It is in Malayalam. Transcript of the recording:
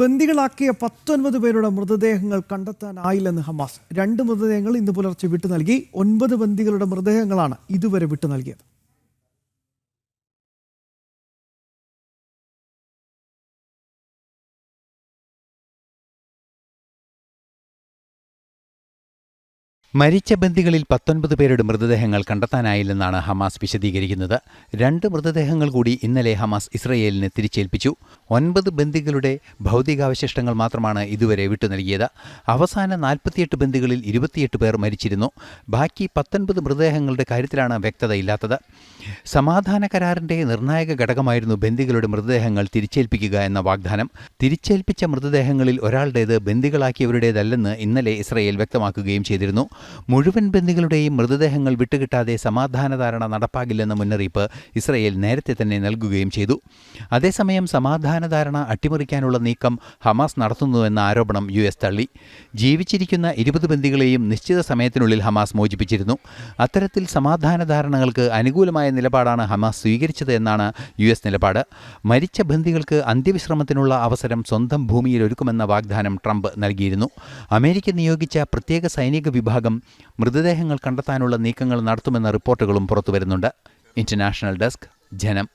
ബന്ദികളാക്കിയ പത്തൊൻപത് പേരുടെ മൃതദേഹങ്ങൾ കണ്ടെത്താനായില്ലെന്ന് ഹമാസ്. രണ്ട് മൃതദേഹങ്ങൾ ഇന്ന് പുലർച്ചെ വിട്ടു നൽകി. ഒൻപത് ബന്ദികളുടെ മൃതദേഹങ്ങളാണ് ഇതുവരെ വിട്ടു നൽകിയത്. മരിച്ച ബന്ദികളിൽ പത്തൊൻപത് പേരുടെ മൃതദേഹങ്ങൾ കണ്ടെത്താനായില്ലെന്നാണ് ഹമാസ് വിശദീകരിക്കുന്നത്. രണ്ട് മൃതദേഹങ്ങൾ കൂടി ഇന്നലെ ഹമാസ് ഇസ്രയേലിന് തിരിച്ചേൽപ്പിച്ചു. ഒൻപത് ബന്ദികളുടെ ഭൗതികാവശിഷ്ടങ്ങൾ മാത്രമാണ് ഇതുവരെ വിട്ടു നൽകിയത് അവസാന നാൽപ്പത്തിയെട്ട് ബന്ദികളിൽ ഇരുപത്തിയെട്ട് പേർ മരിച്ചിരുന്നു. ബാക്കി പത്തൊൻപത് മൃതദേഹങ്ങളുടെ കാര്യത്തിലാണ് വ്യക്തതയില്ലാത്തത്. സമാധാന കരാറിന്റെ നിർണായക ഘടകമായിരുന്നു ബന്ദികളുടെ മൃതദേഹങ്ങൾ തിരിച്ചേൽപ്പിക്കുക എന്ന വാഗ്ദാനം. തിരിച്ചേൽപ്പിച്ച മൃതദേഹങ്ങളിൽ ഒരാളുടേത് ബന്ദികളാക്കിയവരുടേതല്ലെന്ന് ഇന്നലെ ഇസ്രയേൽ വ്യക്തമാക്കുകയും ചെയ്തിരുന്നു. മുഴുവൻ ബന്ദികളുടെയും മൃതദേഹങ്ങൾ വിട്ടുകിട്ടാതെ സമാധാന ധാരണ നടപ്പാകില്ലെന്ന മുന്നറിയിപ്പ് ഇസ്രയേൽ നേരത്തെ തന്നെ നൽകുകയും ചെയ്തു. അതേസമയം സമാധാന ധാരണ അട്ടിമറിക്കാനുള്ള നീക്കം ഹമാസ് നടത്തുന്നുവെന്ന ആരോപണം യു എസ് തള്ളി. ജീവിച്ചിരിക്കുന്ന ഇരുപത് ബന്ദികളെയും നിശ്ചിത സമയത്തിനുള്ളിൽ ഹമാസ് മോചിപ്പിച്ചിരുന്നു. അത്തരത്തിൽ സമാധാന ധാരണകൾക്ക് അനുകൂലമായ നിലപാടാണ് ഹമാസ് സ്വീകരിച്ചത് എന്നാണ് യു എസ് നിലപാട്. മരിച്ച ബന്ദികൾക്ക് അന്ത്യവിശ്രമത്തിനുള്ള അവസരം സ്വന്തം ഭൂമിയിൽ ഒരുക്കുമെന്ന വാഗ്ദാനം ട്രംപ് നൽകിയിരുന്നു. അമേരിക്ക നിയോഗിച്ച പ്രത്യേക സൈനിക വിഭാഗം മൃതദേഹങ്ങൾ കണ്ടെത്താനുള്ള നീക്കങ്ങൾ നടത്തുമെന്ന റിപ്പോർട്ടുകളും പുറത്തുവരുന്നുണ്ട്. ഇന്റർനാഷണൽ ഡെസ്ക് ജനം